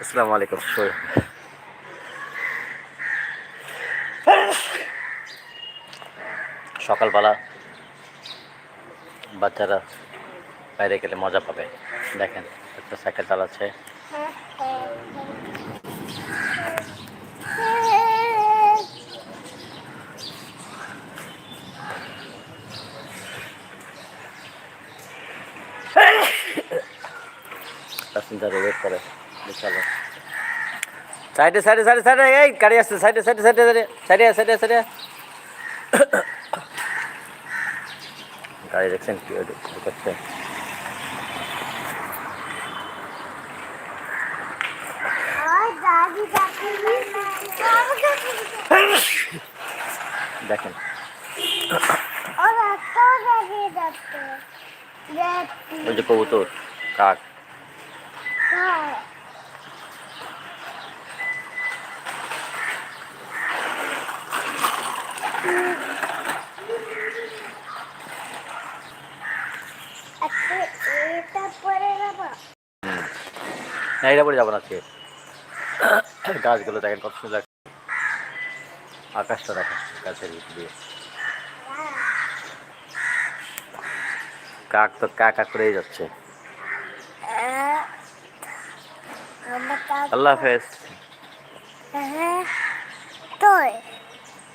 আসসালামু আলাইকুম সকালবেলা বাচ্চারা বাইরে গেলে মজা পাবে। দেখেন, একটা সাইকেল চালাচ্ছে। প্যাসেঞ্জারে ওয়েট করে। চলো সাইডে সাইডে সাইডে সাইডে এই গাড়ি আসছে সাইডে সাইডে সাইডে সাইডে সাইডে সাইডে সাইডে গাড়ি দেখছেন কি করছে আর দাদি ডাকি দেখেন ওর একটাও দেখিয়ে যাচ্ছে দেখছি ওই যে কবুতর কাক এটা পরে যাব না গাছগুলো দেখেন কত সুন্দর আকাশটা দেখেন, গাছের দিয়ে। কাক তো কাকা করেই যাচ্ছে। আল্লাহ হাফেজ। হ্যাঁ